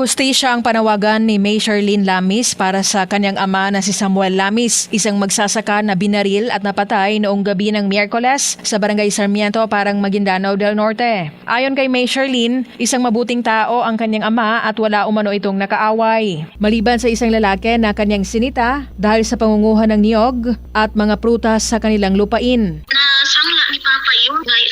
Hustisya ang panawagan ni May Charlene Lamis para sa kanyang ama na si Samuel Lamis, isang magsasaka na binaril at napatay noong gabi ng Miyerkules sa Barangay Sarmiento parang Maguindanao del Norte. Ayon kay May Charlene, isang mabuting tao ang kanyang ama at wala umano itong nakaaway. Maliban sa isang lalaki na kanyang sinita dahil sa pangunguha ng niyog at mga prutas sa kanilang lupain. nasangla ni Papa yun. Ngay,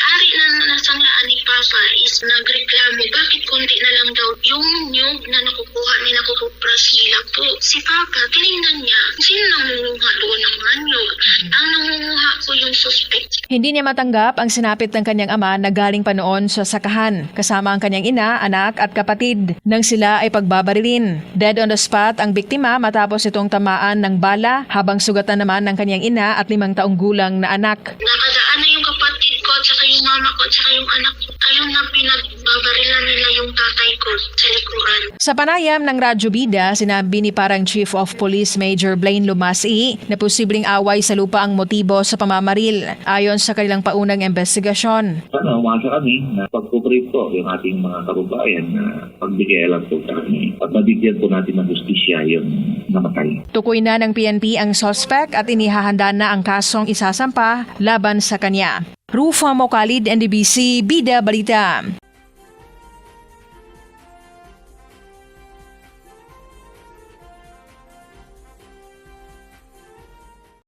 Papa is nagreklamo, bakit konti na lang daw yung nyug na nakukuha nila kukupras nila po. Si Papa, tinignan niya, sino nangunguha doon ng mga nyug? Ang nangunguha po yung suspect. Hindi niya matanggap ang sinapit ng kanyang ama na galing pa noon sa sakahan, kasama ang kanyang ina, anak at kapatid, nang sila ay pagbabarilin. Dead on the spot ang biktima matapos itong tamaan ng bala, habang sugatan naman ng kanyang ina at limang taong gulang na anak. Na yung kapatid ko at saka yung mama ko at yung anak ko. Ayun na pinagbabarilan nila yung tatay ko sa likuran. Sa panayam ng Radyo Bida, sinabi ni parang Chief of Police Major Blaine Lumasi na posibleng away sa lupa ang motibo sa pamamaril ayon sa kanilang paunang investigasyon. Sana umasa kami na pagpuprip po yung ating mga kababayan na pagbigay alam po sa kami at mabigyan po natin ng justisya yung namatay. Tukoy na ng PNP ang suspect at inihahanda na ang kasong isasampa laban sa kanya. Rufa Mokalid, NDBC, Bida Balita.